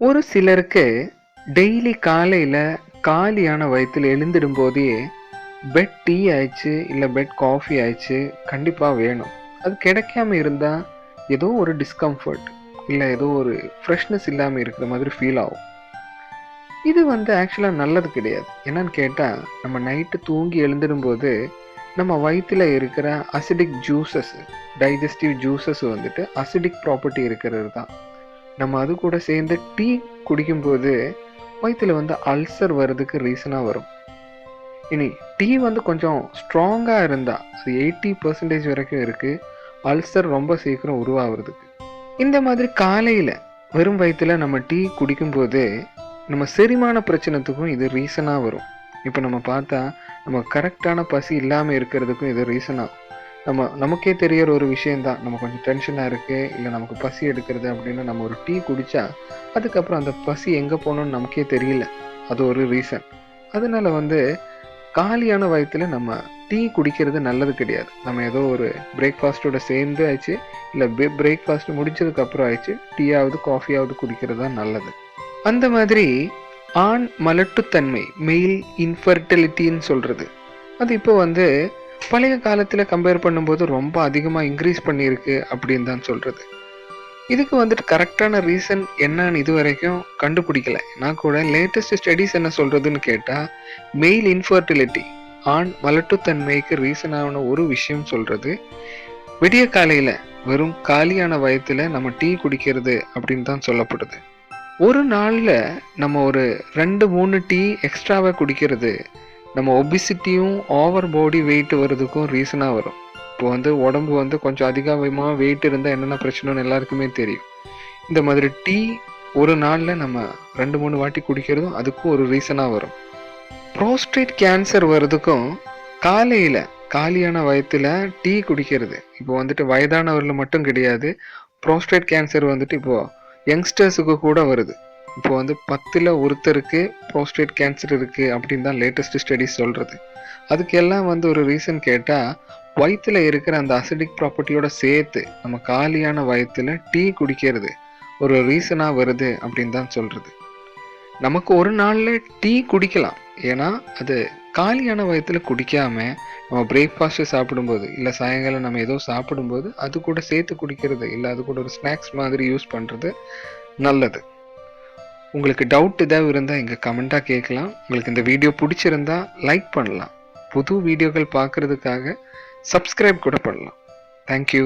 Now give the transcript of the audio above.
ஒரு சிலருக்கு டெய்லி காலையில் காலியான வயிற்றில் எழுந்திடும் போதே பெட் டீ ஆயிடுச்சு இல்லை பெட் காஃபி ஆயிடுச்சு கண்டிப்பாக வேணும். அது கிடைக்காம இருந்தால் ஏதோ ஒரு டிஸ்கம்ஃபர்ட் இல்லை ஏதோ ஒரு ஃப்ரெஷ்னஸ் இல்லாமல் இருக்கிற மாதிரி ஃபீல் ஆகும். இது வந்து ஆக்சுவலாக நல்லது கிடையாது. என்னன்னு கேட்டால் நம்ம நைட்டு தூங்கி எழுந்திடும்போது நம்ம வயிற்றில் இருக்கிற அசிடிக் ஜூசஸ் டைஜஸ்டிவ் ஜூசஸ் வந்துட்டு அசிடிக் ப்ராப்பர்ட்டி இருக்கிறது தான். நம்ம அது கூட சேர்ந்து டீ குடிக்கும்போது வயிற்றில் வந்து அல்சர் வர்றதுக்கு ரீசனாக வரும். இனி டீ வந்து கொஞ்சம் ஸ்ட்ராங்காக இருந்தால் அது எயிட்டி பர்சன்டேஜ் வரைக்கும் இருக்குது அல்சர் ரொம்ப சீக்கிரம் உருவாகிறதுக்கு. இந்த மாதிரி காலையில் வெறும் வயிற்றில் நம்ம டீ குடிக்கும்போது நம்ம செரிமான பிரச்சனத்துக்கும் இது ரீசனாக வரும். இப்போ நம்ம பார்த்தா நம்ம கரெக்டான பசி இல்லாமல் இருக்கிறதுக்கும் இது ரீசனாகும் நம்ம நமக்கே தெரியற ஒரு விஷயந்தான் நம்ம கொஞ்சம் டென்ஷனாக இருக்குது இல்லை நமக்கு பசி எடுக்கிறது அப்படின்னு நம்ம ஒரு டீ குடித்தா அதுக்கப்புறம் அந்த பசி எங்கே போகணும்னு நமக்கே தெரியல. அது ஒரு ரீசன் அதனால வந்து காலியான வயிற்றுல நம்ம டீ குடிக்கிறது நல்லது கிடையாது. நம்ம ஏதோ ஒரு பிரேக்ஃபாஸ்ட்டோட சேர்ந்து ஆயிடுச்சு இல்லை பிரேக்ஃபாஸ்ட் முடிச்சதுக்கப்புறம் ஆயிடுச்சு டீயாவது காஃபியாவது குடிக்கிறது தான் நல்லது. அந்த மாதிரி ஆண் மலட்டுத்தன்மை மெயில் இன்ஃபர்டிலிட்டின்னு சொல்கிறது அது இப்போ வந்து பழைய காலத்தில் கம்பேர் பண்ணும்போது ரொம்ப அதிகமாக இன்க்ரீஸ் பண்ணியிருக்கு அப்படின்னு தான் சொல்கிறது இதுக்கு வந்துட்டு கரெக்டான ரீசன் என்னன்னு இது வரைக்கும் கண்டுபிடிக்கல. நான் கூட லேட்டஸ்ட் ஸ்டடீஸ் என்ன சொல்கிறதுன்னு கேட்டால் மெயில் இன்ஃபர்டிலிட்டி ஆண் வளட்டுத்தன்மைக்கு ரீசனான ஒரு விஷயம் சொல்கிறது விடிய காலையில் வெறும் காலியான வயத்தில் நம்ம டீ குடிக்கிறது அப்படின்னு தான் சொல்லப்படுது. ஒரு நாளில் நம்ம ஒரு ரெண்டு மூணு டீ எக்ஸ்ட்ராவாக குடிக்கிறது நம்ம ஒபிசிட்டியும் ஓவர் பாடி வெயிட் வர்றதுக்கும் ரீசனாக வரும். இப்போ வந்து உடம்பு வந்து கொஞ்சம் அதிகமாக வெயிட் இருந்தால் என்னென்ன பிரச்சனைன்னு எல்லாருக்குமே தெரியும். இந்த மாதிரி டீ ஒரு நாளில் நம்ம ரெண்டு மூணு வாட்டி குடிக்கிறதும் அதுக்கும் ஒரு ரீசனாக வரும். ப்ரோஸ்டேட் கேன்சர் வர்றதுக்கும் காலையில் காலியான வயத்தில் டீ குடிக்கிறது. இப்போ வந்துட்டு வயதானவரில் மட்டும் கிடையாது. ப்ரோஸ்டேட் கேன்சர் வந்துட்டு இப்போது யங்ஸ்டர்ஸுக்கு கூட வருது. இப்போ வந்து பத்தில் ஒருத்தருக்கு ப்ரோஸ்டேட் கேன்சர் இருக்குது அப்படின்னு தான் லேட்டஸ்ட் ஸ்டடிஸ் சொல்கிறது அதுக்கெல்லாம் வந்து ஒரு ரீசன் கேட்டால் வயிற்றில் இருக்கிற அந்த அசிடிக் ப்ராப்பர்ட்டியோட சேர்த்து நம்ம காலியான வயிற்றில் டீ குடிக்கிறது ஒரு ரீசனாக வருது அப்படின்னு தான் சொல்கிறது நமக்கு ஒரு நாளில் டீ குடிக்கலாம். ஏன்னா அது காலியான வயத்தில் குடிக்காமல் நம்ம பிரேக்ஃபாஸ்ட்டு சாப்பிடும்போது இல்லை சாயங்காலம் நம்ம ஏதோ சாப்பிடும்போது அது கூட சேர்த்து குடிக்கிறது இல்லை அது கூட ஒரு ஸ்நாக்ஸ் மாதிரி யூஸ் பண்ணுறது நல்லது. உங்களுக்கு டவுட் ஏதாவது இருந்தால் எங்கள் கமெண்ட்டாக கேட்கலாம். உங்களுக்கு இந்த வீடியோ பிடிச்சிருந்தா லைக் பண்ணலாம். புது வீடியோக்கள் பார்க்குறதுக்காக சப்ஸ்கிரைப் கூட பண்ணலாம். தேங்க்யூ